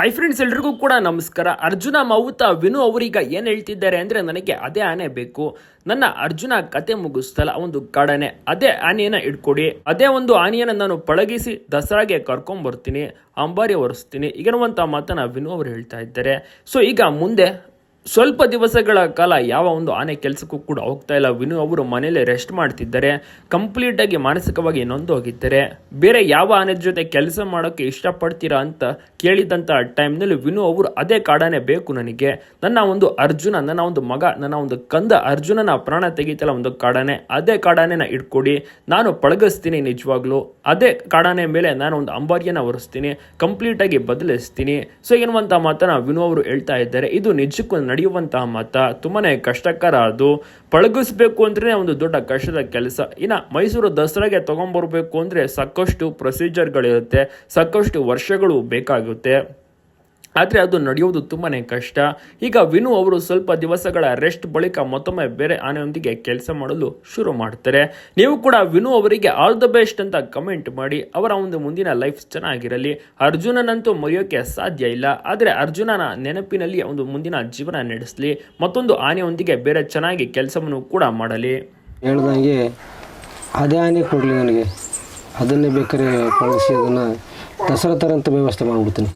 Hi friends ಎಲ್ರಿಗೂ ಕೂಡ ನಮಸ್ಕಾರ. ಅರ್ಜುನ ಮಾವುತ ವಿನು ಅವರೀಗ ಏನು ಹೇಳ್ತಿದ್ದಾರೆ ಅಂದರೆ ನನಗೆ ಅದೇ ಆನೆ ಬೇಕು. ನನ್ನ ಅರ್ಜುನ ಕತೆ ಮುಗಿಸ್ತಲ್ಲ, ಒಂದು ಕಾಡನೆ. ಅದೇ ಆನೆಯನ್ನ ಇಟ್ಕೊಡಿ ಅದೇ ಒಂದು ಆನೆಯನ್ನು ನಾನು ಪಳಗಿಸಿ ದಸರಾಗೆ ಕರ್ಕೊಂಡ್ ಬರ್ತೀನಿ ಅಂಬಾರಿ ಒರೆಸ್ತೀನಿ. ಈಗಿರುವಂಥ ಮಾತನ್ನ ವಿನು ಅವರು ಹೇಳ್ತಾ ಇದ್ದಾರೆ. ಸೊ ಈಗ ಮುಂದೆ ಸ್ವಲ್ಪ ದಿವಸಗಳ ಕಾಲ ಯಾವ ಒಂದು ಆನೆ ಕೆಲಸಕ್ಕೂ ಕೂಡ ಹೋಗ್ತಾ ಇಲ್ಲ. ವಿನು ಅವರು ಮನೆಯಲ್ಲೇ ರೆಸ್ಟ್ ಮಾಡ್ತಿದ್ದಾರೆ. ಕಂಪ್ಲೀಟಾಗಿ ಮಾನಸಿಕವಾಗಿ ನೊಂದು ಹೋಗಿದ್ದಾರೆ. ಬೇರೆ ಯಾವ ಆನೆ ಜೊತೆ ಕೆಲಸ ಮಾಡೋಕ್ಕೆ ಇಷ್ಟಪಡ್ತೀರಾ ಅಂತ ಕೇಳಿದಂಥ ಟೈಮ್ನಲ್ಲಿ ವಿನು ಅವರು ಅದೇ ಕಾಡಾನೆ ಬೇಕು ನನಗೆ. ನನ್ನ ಒಂದು ಅರ್ಜುನ, ನನ್ನ ಒಂದು ಮಗ, ನನ್ನ ಒಂದು ಕಂದ ಅರ್ಜುನನ ಪ್ರಾಣ ತೆಗೀತಲ್ಲ ಒಂದು ಕಾಡಾನೆ. ಅದೇ ಕಾಡಾನೆನ ಇಟ್ಕೊಡಿ. ನಾನು ಪಳಗಿಸ್ತೀನಿ ನಿಜವಾಗ್ಲೂ. ಅದೇ ಕಾಡಾನೆ ಮೇಲೆ ನಾನು ಒಂದು ಅಂಬಾರಿಯನ್ನ ಒರೆಸ್ತೀನಿ. ಕಂಪ್ಲೀಟಾಗಿ ಬದಲಿಸ್ತೀನಿ. ಸೊ ಎನ್ನುವಂಥ ಮಾತನ್ನ ವಿನು ಅವರು ಹೇಳ್ತಾ ಇದ್ದಾರೆ. ಇದು ನಿಜಕ್ಕೂ ನಡೆಯುವಂತಹ ಮತ ತುಂಬಾ ಕಷ್ಟಕರ ಅದು ಪಳಗಿಸ್ಬೇಕು ಅಂದ್ರೆ ಒಂದು ದೊಡ್ಡ ಕಷ್ಟದ ಕೆಲಸ. ಇನ್ನ ಮೈಸೂರು ದಸರಾಗೆ ತಗೊಂಡ್ಬರ್ಬೇಕು ಅಂದ್ರೆ ಸಾಕಷ್ಟು ಪ್ರೊಸೀಜರ್ಗಳಿರುತ್ತೆ ಸಾಕಷ್ಟು ವರ್ಷಗಳು ಬೇಕಾಗುತ್ತೆ. ಆದರೆ ಅದು ನಡೆಯುವುದು ತುಂಬಾ ಕಷ್ಟ. ಈಗ ವಿನು ಅವರು ಸ್ವಲ್ಪ ದಿವಸಗಳ ರೆಸ್ಟ್ ಬಳಿಕ ಮತ್ತೊಮ್ಮೆ ಬೇರೆ ಆನೆಯೊಂದಿಗೆ ಕೆಲಸ ಮಾಡಲು ಶುರು ಮಾಡ್ತಾರೆ. ನೀವು ಕೂಡ ವಿನು ಅವರಿಗೆ ಆಲ್ ದ ಬೆಸ್ಟ್ ಅಂತ ಕಮೆಂಟ್ ಮಾಡಿ, ಅವರ ಒಂದು ಮುಂದಿನ ಲೈಫ್ ಚೆನ್ನಾಗಿರಲಿ. ಅರ್ಜುನನಂತೂ ಮರೆಯೋಕೆ ಸಾಧ್ಯ ಇಲ್ಲ. ಆದರೆ ಅರ್ಜುನನ ನೆನಪಿನಲ್ಲಿ ಒಂದು ಮುಂದಿನ ಜೀವನ ನಡೆಸಲಿ. ಮತ್ತೊಂದು ಆನೆಯೊಂದಿಗೆ ಬೇರೆ ಚೆನ್ನಾಗಿ ಕೆಲಸವನ್ನು ಕೂಡ ಮಾಡಲಿ. ಹೇಳ್ದಂಗೆ ಅದೇ ಆನೆ ಕೊಡಲಿ ನನಗೆ. ಅದನ್ನೇ ಬೇಕಾದ್ರೆ ಕಳಿಸಿ ಅದನ್ನು ದಸರಾ ಥರ ಅಂತ ವ್ಯವಸ್ಥೆ ಮಾಡಿಬಿಡ್ತೀನಿ.